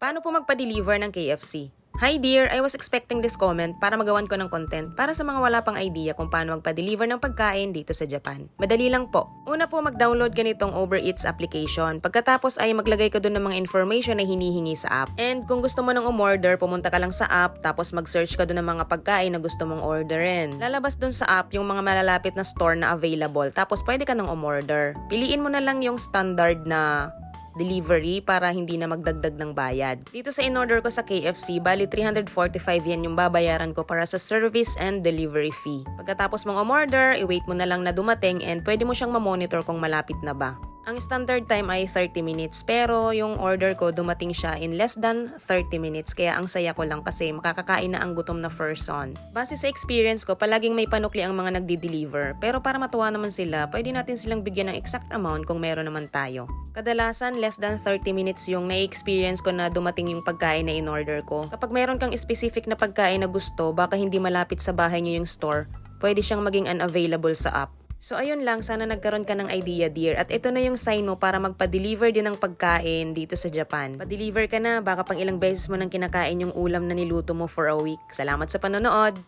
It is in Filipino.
Paano po magpa-deliver ng KFC? Hi dear, I was expecting this comment para magawan ko ng content para sa mga wala pang idea kung paano magpa-deliver ng pagkain dito sa Japan. Madali lang po. Una po mag-download ka nitong Uber Eats application. Pagkatapos ay maglagay ka doon ng mga information na hinihingi sa app. And kung gusto mo ng umorder, pumunta ka lang sa app tapos mag-search ka doon ng mga pagkain na gusto mong orderin. Lalabas doon sa app yung mga malalapit na store na available tapos pwede ka nang umorder. Piliin mo na lang yung standard na delivery para hindi na magdagdag ng bayad. Dito sa in-order ko sa KFC, bali 345 yan yung babayaran ko para sa service and delivery fee. Pagkatapos mong umorder, i-wait mo na lang na dumating and pwede mo siyang mamonitor kung malapit na ba. Ang standard time ay 30 minutes pero yung order ko dumating siya in less than 30 minutes kaya ang saya ko lang kasi makakakain na ang gutom na person. Base sa experience ko, palaging may panukli ang mga nagdi-deliver pero para matuwa naman sila, pwede natin silang bigyan ng exact amount kung meron naman tayo. Kadalasan, less than 30 minutes yung na-experience ko na dumating yung pagkain na in-order ko. Kapag meron kang specific na pagkain na gusto, baka hindi malapit sa bahay niyo yung store, pwede siyang maging unavailable sa app. So ayun lang, sana nagkaroon ka ng idea dear. At ito na yung sign mo para magpa-deliver din ng pagkain dito sa Japan. Pa-deliver ka na, baka pang ilang beses mo nang kinakain yung ulam na niluto mo for a week. Salamat sa panonood!